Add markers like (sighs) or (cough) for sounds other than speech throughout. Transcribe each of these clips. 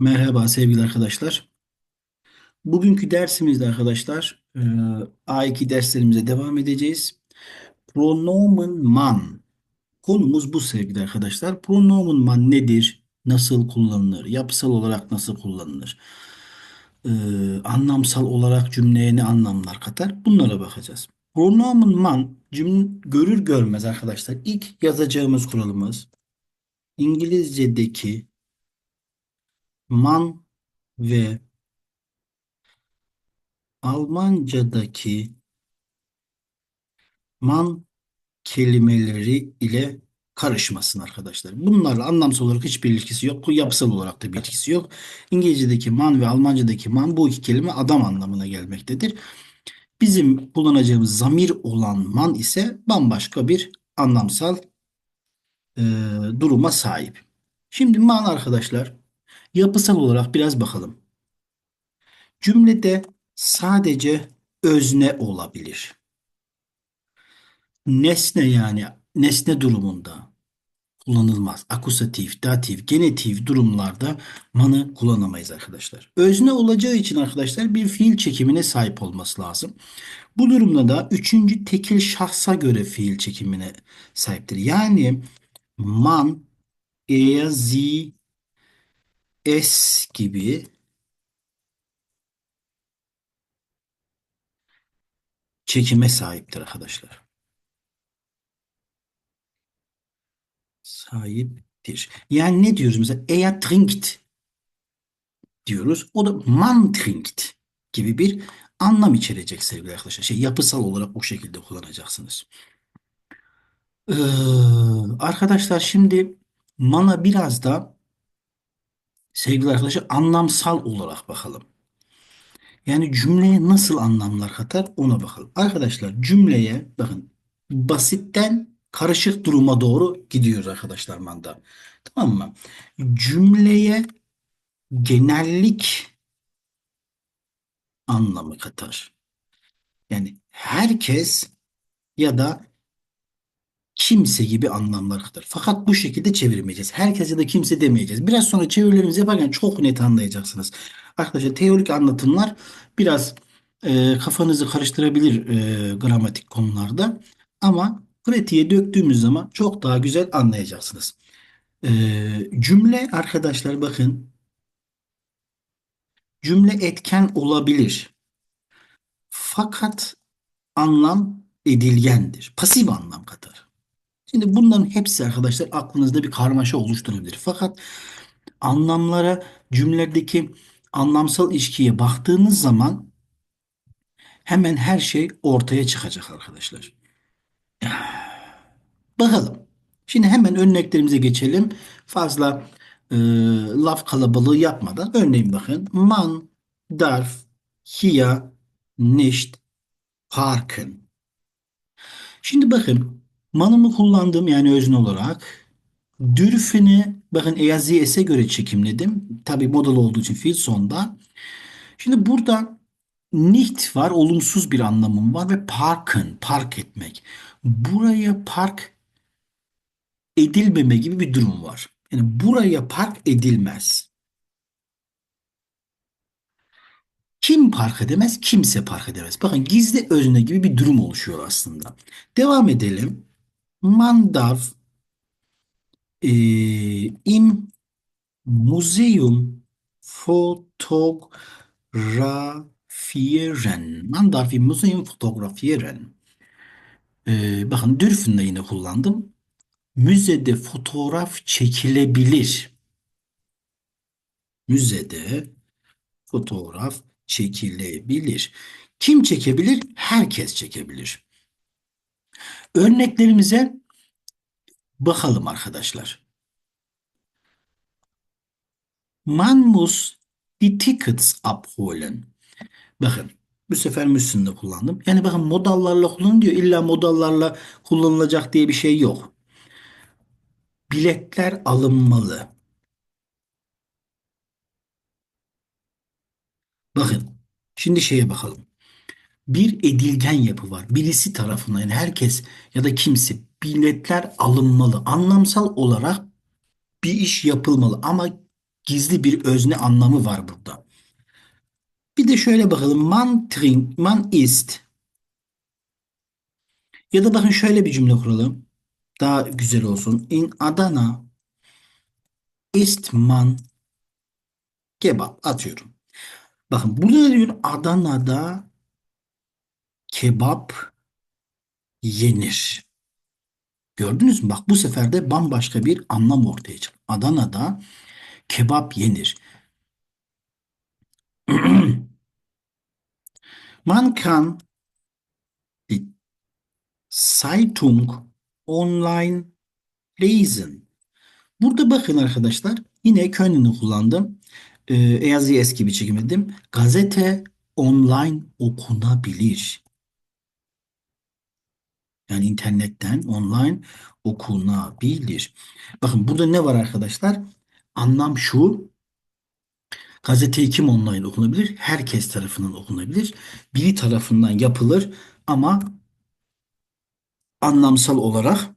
Merhaba sevgili arkadaşlar. Bugünkü dersimizde arkadaşlar e, A2 derslerimize devam edeceğiz. Pronomen man. Konumuz bu sevgili arkadaşlar. Pronomen man nedir? Nasıl kullanılır? Yapısal olarak nasıl kullanılır? E, anlamsal olarak cümleye ne anlamlar katar? Bunlara bakacağız. Pronomen man cümle görür görmez arkadaşlar. İlk yazacağımız kuralımız İngilizce'deki man ve Almanca'daki man kelimeleri ile karışmasın arkadaşlar. Bunlarla anlamsal olarak hiçbir ilişkisi yok. Bu yapısal olarak da bir ilişkisi yok. İngilizce'deki man ve Almanca'daki man bu iki kelime adam anlamına gelmektedir. Bizim kullanacağımız zamir olan man ise bambaşka bir anlamsal e, duruma sahip. Şimdi man arkadaşlar yapısal olarak biraz bakalım. Cümlede sadece özne olabilir. Nesne yani nesne durumunda kullanılmaz. Akusatif, datif, genetif durumlarda manı kullanamayız arkadaşlar. Özne olacağı için arkadaşlar bir fiil çekimine sahip olması lazım. Bu durumda da üçüncü tekil şahsa göre fiil çekimine sahiptir. Yani man, er, sie, es gibi çekime sahiptir arkadaşlar. Sahiptir. Yani ne diyoruz mesela? Er trinkt diyoruz. O da man trinkt gibi bir anlam içerecek sevgili arkadaşlar. Şey, yapısal olarak o şekilde kullanacaksınız. Ee, arkadaşlar şimdi mana biraz da sevgili arkadaşlar anlamsal olarak bakalım. Yani cümleye nasıl anlamlar katar ona bakalım. Arkadaşlar cümleye bakın basitten karışık duruma doğru gidiyoruz arkadaşlar manda. Tamam mı? Cümleye genellik anlamı katar. Yani herkes ya da kimse gibi anlamlar katar. Fakat bu şekilde çevirmeyeceğiz. Herkes ya da kimse demeyeceğiz. Biraz sonra çevirilerimizi yaparken çok net anlayacaksınız. Arkadaşlar teorik anlatımlar biraz e, kafanızı karıştırabilir e, gramatik konularda. Ama pratiğe döktüğümüz zaman çok daha güzel anlayacaksınız. E, cümle arkadaşlar bakın cümle etken olabilir. Fakat anlam edilgendir. Pasif anlam katar. Şimdi bunların hepsi arkadaşlar aklınızda bir karmaşa oluşturabilir. Fakat anlamlara cümlelerdeki anlamsal ilişkiye baktığınız zaman hemen her şey ortaya çıkacak arkadaşlar. (sighs) Bakalım. Şimdi hemen örneklerimize geçelim. Fazla e, laf kalabalığı yapmadan örneğin bakın. Man darf hier nicht parken. Şimdi bakın manımı kullandığım yani özne olarak dürfini bakın EAZS'e göre çekimledim. Tabi model olduğu için fiil sonda. Şimdi burada nicht var olumsuz bir anlamım var ve parken park etmek. Buraya park edilmeme gibi bir durum var. Yani buraya park edilmez. Kim park edemez? Kimse park edemez. Bakın gizli özne gibi bir durum oluşuyor aslında. Devam edelim. Man darf e, im Museum fotografieren. Man darf im Museum fotografieren. E, bakın dürfen de yine kullandım. Müzede fotoğraf çekilebilir. Müzede fotoğraf çekilebilir. Kim çekebilir? Herkes çekebilir. Örneklerimize bakalım arkadaşlar. Man muss die Tickets abholen. Bakın bu sefer müssünde kullandım. Yani bakın modallarla kullan diyor. İlla modallarla kullanılacak diye bir şey yok. Biletler alınmalı. Bakın şimdi şeye bakalım. Bir edilgen yapı var. Birisi tarafından yani herkes ya da kimse biletler alınmalı. Anlamsal olarak bir iş yapılmalı ama gizli bir özne anlamı var burada. Bir de şöyle bakalım. Man trink, man ist. Ya da bakın şöyle bir cümle kuralım. Daha güzel olsun. In Adana ist man kebap atıyorum. Bakın burada ne diyor? Adana'da kebap yenir. Gördünüz mü? Bak bu sefer de bambaşka bir anlam ortaya çıktı. Adana'da kebap yenir. Man kann die Zeitung online lesen. Burada bakın arkadaşlar yine König'i kullandım. Ee, yazıyı eski bir çekemedim. Gazete online okunabilir. Yani internetten online okunabilir. Bakın burada ne var arkadaşlar? Anlam şu. Gazeteyi kim online okunabilir? Herkes tarafından okunabilir. Biri tarafından yapılır ama anlamsal olarak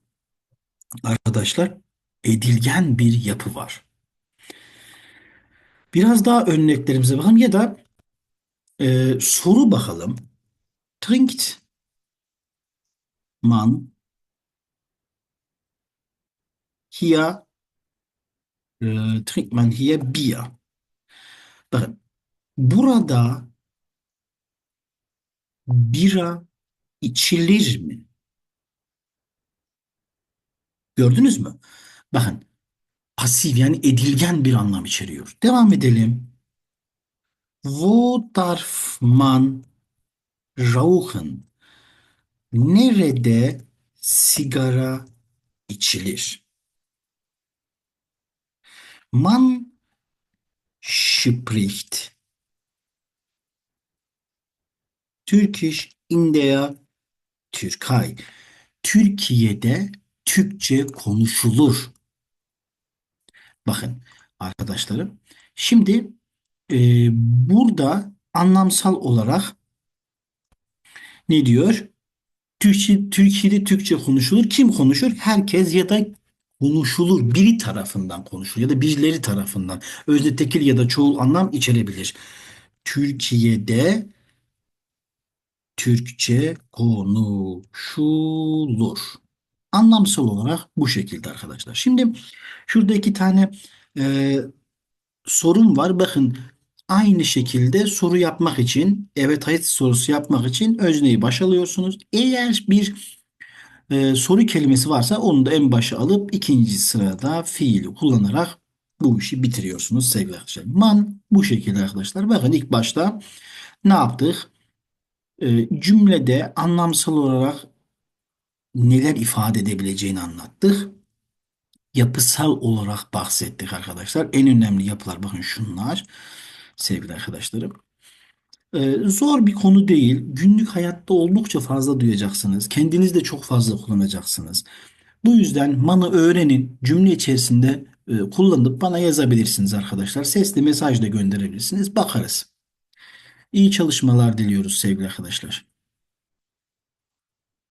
arkadaşlar edilgen bir yapı var. Biraz daha örneklerimize bakalım ya da e, soru bakalım. Trinkt man hier e, trinkt man hier Bier? Bakın burada bira içilir mi? Gördünüz mü? Bakın pasif yani edilgen bir anlam içeriyor. Devam edelim. Wo darf man rauchen? Nerede sigara içilir? Man spricht Türkisch in der Türkei. Türkiye'de Türkçe konuşulur. Bakın arkadaşlarım. Şimdi e, burada anlamsal olarak ne diyor? Türkçe, Türkiye'de Türkçe konuşulur. Kim konuşur? Herkes ya da konuşulur. Biri tarafından konuşulur ya da birileri tarafından. Özne tekil ya da çoğul anlam içerebilir. Türkiye'de Türkçe konuşulur. Anlamsal olarak bu şekilde arkadaşlar. Şimdi şurada iki tane e, sorum var. Bakın aynı şekilde soru yapmak için evet hayır sorusu yapmak için özneyi baş alıyorsunuz. Eğer bir e, soru kelimesi varsa onu da en başa alıp ikinci sırada fiili kullanarak bu işi bitiriyorsunuz sevgili arkadaşlar. Man bu şekilde arkadaşlar. Bakın ilk başta ne yaptık? E, cümlede anlamsal olarak neler ifade edebileceğini anlattık. Yapısal olarak bahsettik arkadaşlar. En önemli yapılar bakın şunlar sevgili arkadaşlarım. Ee, zor bir konu değil. Günlük hayatta oldukça fazla duyacaksınız. Kendiniz de çok fazla kullanacaksınız. Bu yüzden manı öğrenin. Cümle içerisinde e, kullanıp bana yazabilirsiniz arkadaşlar. Sesli mesaj da gönderebilirsiniz. Bakarız. İyi çalışmalar diliyoruz sevgili arkadaşlar.